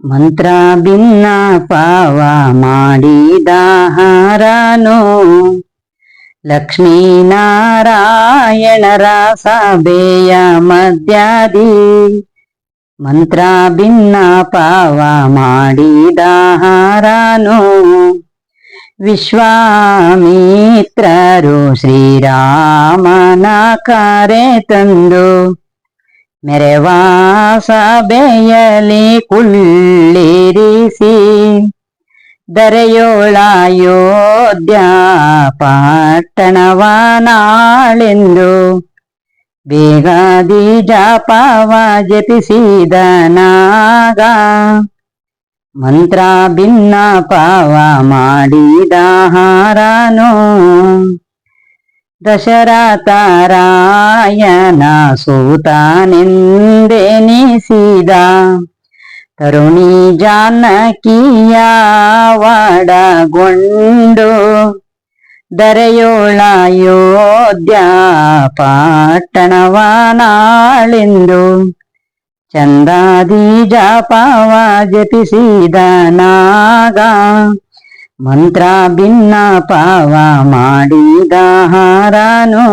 ಮಂತ್ರ ಭಿನ್ನ ಪಾವ ಮಾಡಿದ ಹಾರನು ಲಕ್ಷ್ಮೀನಾರಾಯಣರ ಸಭೆಯ ಮಧ್ಯಾದಿ ಮಂತ್ರ ಭಿನ್ನ ಪಾವ ಮಾಡಿದ ಹಾರನು ವಿಶ್ವಾಮಿತ್ರರು ಶ್ರೀರಾಮನ ಕರೆ ತಂದು ಮೆರವಾ ಸಭೆಯಲಿ ಕುಳ್ಳಿರಿಸಿ ದರೆಯೋಳಾಯೋಧ್ಯ ಪಟ್ಟಣವ ನಾಳೆಂದು ಬೇಗಾದಿ ಜಪಿಸಿದ ನಾಗ ಮಂತ್ರ ಭಿನ್ನ ಪಾವ ಮಾಡಿದ ಹಾರನು. ದಶರಥರಾಯನ ಸೂತನೆಂದೆನಿಸಿದ ತರುಣಿ ಜಾನಕಿಯ ವಾಡಗೊಂಡು ದರೆಯೋಳ ಯೋಧ್ಯ ನಾಳೆಂದು ಚಂದಾದಿ ಜಪವ ಜಪಿಸಿದ ನಾಗ ಮಂತ್ರ ಭಿನ್ನ ಪಾವ ಮಾಡಿದ ಹಾರನು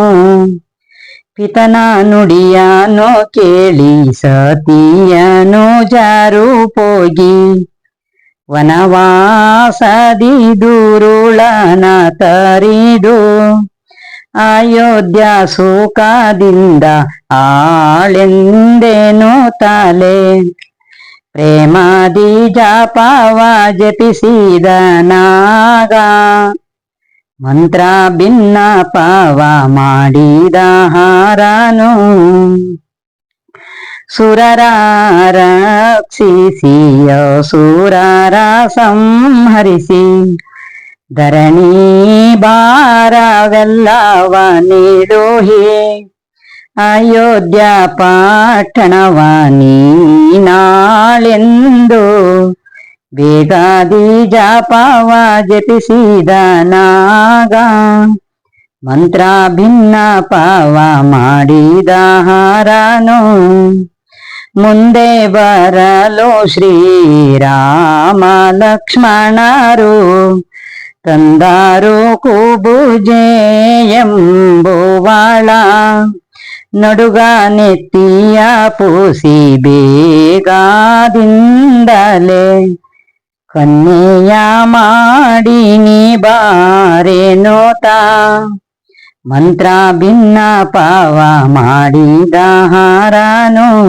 ಪಿತನ ನುಡಿಯನೋ ಕೇಳಿ ಸತಿಯನು ಜಾರು ಪೋಗಿ? ವನವಾಸದಿ ದೂರುಳನ ತರಿದು ಅಯೋಧ್ಯ ಸುಖದಿಂದ ಆಳೆಂದೇನು ತಲೆ? ಪ್ರೇಮಾದಿ ಜಾಪವ ಜಪಿಸಿದ ನಾಗ, ಮಂತ್ರ ಭಿನ್ನ ಪಾವ ಮಾಡಿದ ಹಾರನು. ಸುರರ ರಕ್ಷಿಸಿಯ ಸುರರ ಸಂಹರಿಸಿ, ಧರಣಿ ಭಾರವೆಲ್ಲವ ನೀಡೋಹಿ. ಅಯೋಧ್ಯ ಪಟ್ಟಣವ ನಾಳೆಂದು ಬೇಗಾದಿ ಜಪವ ಜಪಿಸಿದ ನಾಗ ಮಂತ್ರ ಭಿನ್ನ ಪಾವ ಮಾಡಿದ ಹಾರನು ಮುಂದೆ ಬರಲು ಶ್ರೀರಾಮ ಲಕ್ಷ್ಮಣರು ತಂದಾರು ಕುಬುಜೆ ಎಂಬುವಾಳ ನಡುಗ ನೆತ್ತಿಯ ಪೂಸಿ ಬೇಗಾದಿಂದಲೇ ಕನ್ನೆಯ ಮಾಡಿ ನೀ ಬಾರೇನೋತ ಮಂತ್ರ ಭಿನ್ನ ಪಾವ ಮಾಡಿದ ಹಾರನು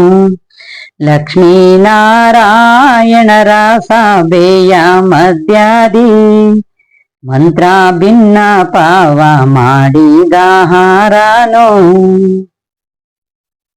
ಲಕ್ಷ್ಮೀನಾರಾಯಣರ ಸಭೆಯ ಮಧ್ಯದಿ. ಮಂತ್ರ ಭಿನ್ನ ಪಾವ ಮಾಡಿದ ಹಾರನು